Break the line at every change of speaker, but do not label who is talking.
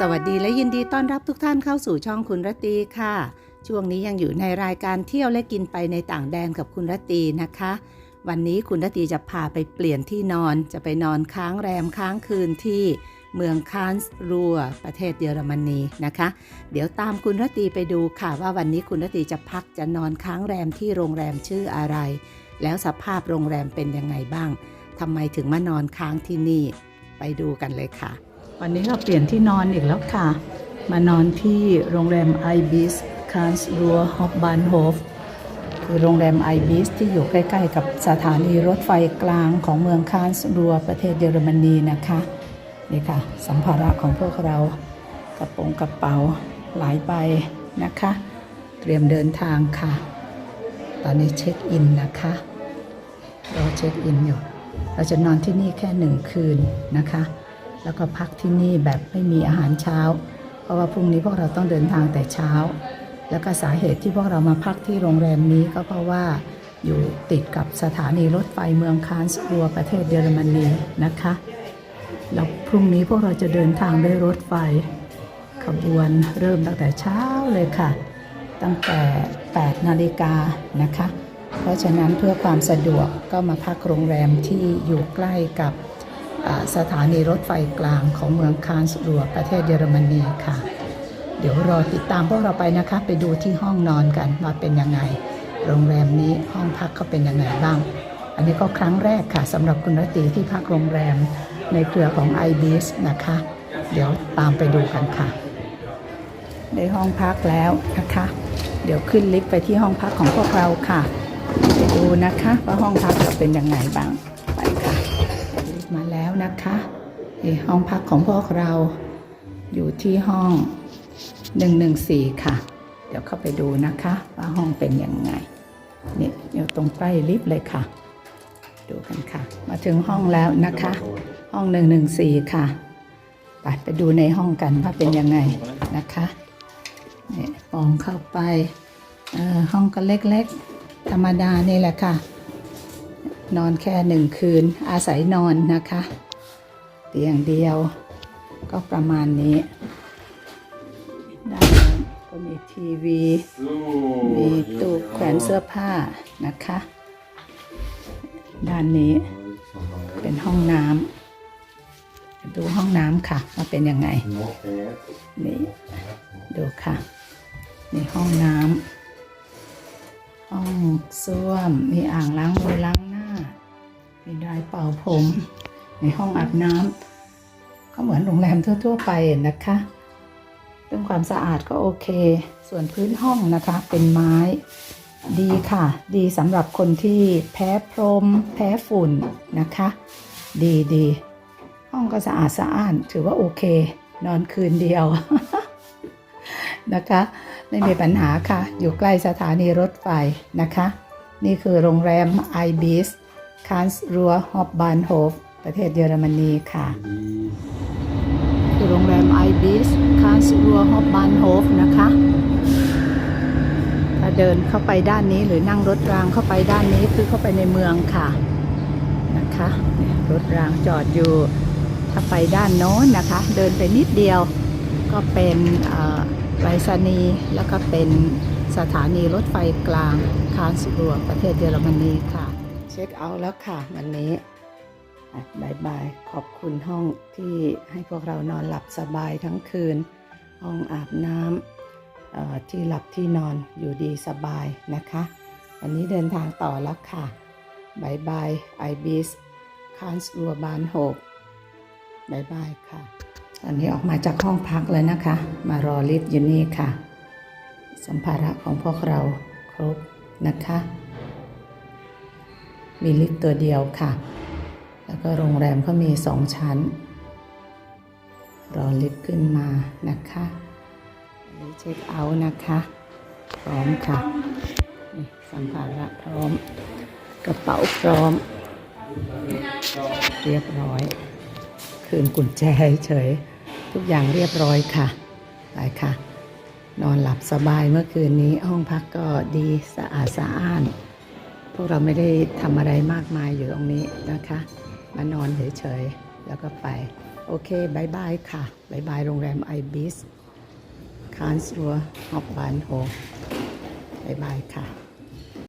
สวัสดีและยินดีต้อนรับทุกท่านเข้าสู่ช่องคุณรตีค่ะ ช่วงนี้ยังอยู่ในรายการเที่ยวและกินไปในต่างแดนกับคุณรตีนะคะ วันนี้คุณรตีจะพาไปเปลี่ยนที่นอนจะไปนอนค้างแรมค้างคืนที่เมืองคานส์รัวประเทศเยอรมนีนะคะ เดี๋ยวตามคุณรตีไปดูค่ะว่าวันนี้คุณรตีจะพักจะนอนค้างแรมที่โรงแรมชื่ออะไร แล้วสภาพโรงแรมเป็นยังไงบ้างทำไมถึงมานอนค้างที่นี่ ไปดูกันเลยค่ะ วันนี้เราเปลี่ยนที่นอนอีกแล้วค่ะ มานอนที่โรงแรมไอบิสคานส์รัวฮอบบานโฮฟคือโรงแรมไอบิสที่อยู่ใกล้ ๆ กับสถานีรถไฟกลางของเมืองคานส์รัวประเทศเยอรมนีนะคะ นี่ค่ะ สัมภาระของพวกเรากระโปรงกระเป๋าหลายใบนะคะ เตรียมเดินทางค่ะ ตอนนี้เช็คอินนะคะรอเช็คอินอยู่ เราจะนอนที่นี่แค่หนึ่งคืนนะคะ แล้วก็พักที่นี่แบบไม่มีอาหารเช้า เพราะว่าพรุ่งนี้พวกเราต้องเดินทางแต่เช้า แล้วก็สาเหตุที่พวกเรามาพักที่โรงแรมนี้ก็เพราะว่าอยู่ติดกับสถานีรถไฟเมืองคานส์ัวประเทศเยอรมนีนะคะ แล้วพรุ่งนี้พวกเราจะเดินทางด้วยรถไฟ ขบวนเริ่มตั้งแต่เช้าเลยค่ะ ตั้งแต่ 8 นาฬิกานะคะ เพราะฉะนั้นเพื่อความสะดวกก็มาพักโรงแรมที่อยู่ใกล้กับ สถานีรถไฟกลางของเมืองคานส์รัวประเทศเยอรมนีค่ะ เดี๋ยวรอติดตามพวกเราไปนะคะ ไปดูที่ห้องนอนกันว่าเป็นยังไง โรงแรมนี้ห้องพักเขาเป็นยังไงบ้าง อันนี้ก็ครั้งแรกค่ะสำหรับคุณรตีที่พักโรงแรมในเครือของ i b i s นะคะ เดี๋ยวตามไปดูกันค่ะในห้องพักแล้วนะคะ เดี๋ยวขึ้นลิฟต์ไปที่ห้องพักของพวกเราค่ะ ไปดูนะคะว่าห้องพักเราเป็นยังไงบ้างไปค่ะ มาแล้วนะคะห้องพักของพวกเราอยู่ที่ห้อง 114 ค่ะ เดี๋ยวเข้าไปดูนะคะว่าห้องเป็นยังไงนี่อยู่ตรงใกล้ลิฟต์เลยค่ะ ดูกันค่ะ มาถึงห้องแล้วนะคะ ห้อง 114 ค่ะไปไปดูในห้องกันว่าเป็นยังไงนะคะนี่มองเข้าไปเอ่อห้องก็เล็กๆ ธรรมดานี่แหละค่ะ นอนแค่หนึ่งคืน อาศัยนอนนะคะ เตียงเดียวก็ประมาณนี้ด้านก็มีทีวี มีตู้แขวนเสื้อผ้านะคะ ด้านนี้เป็นห้องน้ำดูห้องน้ำค่ะว่าเป็นยังไง นี่ดูค่ะ นี่ห้องน้ำห้องส้วม มีอ่างล้างมือล้างหน้า มีไดร์เป่าผม ในห้องอาบน้ำก็เหมือนโรงแรมทั่ว ๆ ไปนะคะเรื่องความสะอาดก็โอเค ส่วนพื้นห้องนะคะเป็นไม้ ดีค่ะ ดีสำหรับคนที่แพ้พรม แพ้ฝุ่นนะคะ ดีดีห้องก็สะอาดสะอ้าน ถือว่าโอเค นอนคืนเดียวนะคะ ไม่มีปัญหาค่ะ อยู่ใกล้สถานีรถไฟนะคะ นี่คือโรงแรม i b i s k a n s r u h h o f b a n h o f ประเทศเยอรมนีค่ะคือโรงแรม i b i s k a n s r u h h o f b a n h o f นะคะถ้าเดินเข้าไปด้านนี้หรือนั่งรถรางเข้าไปด้านนี้คือเข้าไปในเมืองค่ะนะคะรถรางจอดอยู่ถ้าไปด้านโน้นนะคะ เดินไปนิดเดียวก็เป็นไรษณีแล้วก็เป็นสถานีรถไฟกลางคานส์รัวประเทศเยอรมนีค่ะ ช็คเอาท์แล้วค่ะ วันนี้บายบาย ขอบคุณห้องที่ให้พวกเรานอนหลับสบายทั้งคืน ห้องอาบน้ำที่หลับที่นอนอยู่ดีสบายนะคะ วันนี้เดินทางต่อแล้วค่ะบายบายไอบิสคานส์รัวบานโฮกบายบายค่ะ ตอนนี้ออกมาจากห้องพักแล้วนะคะ มารอลิฟต์อยู่นี่ค่ะ สัมภาระของพวกเราครบนะคะ มีลิฟต์ตัวเดียวค่ะ แล้วก็โรงแรมก็มีสองชั้น รอลิฟต์ขึ้นมานะคะนี้เช็คเอาท์นะคะ พร้อมค่ะ นี่สัมภาระพร้อม กระเป๋าพร้อม เรียบร้อย คืนกุญแจเฉย ทุกอย่างเรียบร้อยค่ะไปค่ะ นอนหลับสบายเมื่อคืนนี้ห้องพักก็ดีสะอาดสะอ้าน พวกเราไม่ได้ทำอะไรมากมายอยู่ตรงนี้นะคะ มานอนเฉยๆ แล้วก็ไป โอเคบายบายค่ะบายบายโรงแรมไอบิสคานสัวฮอบบานโฮบายบายค่ะ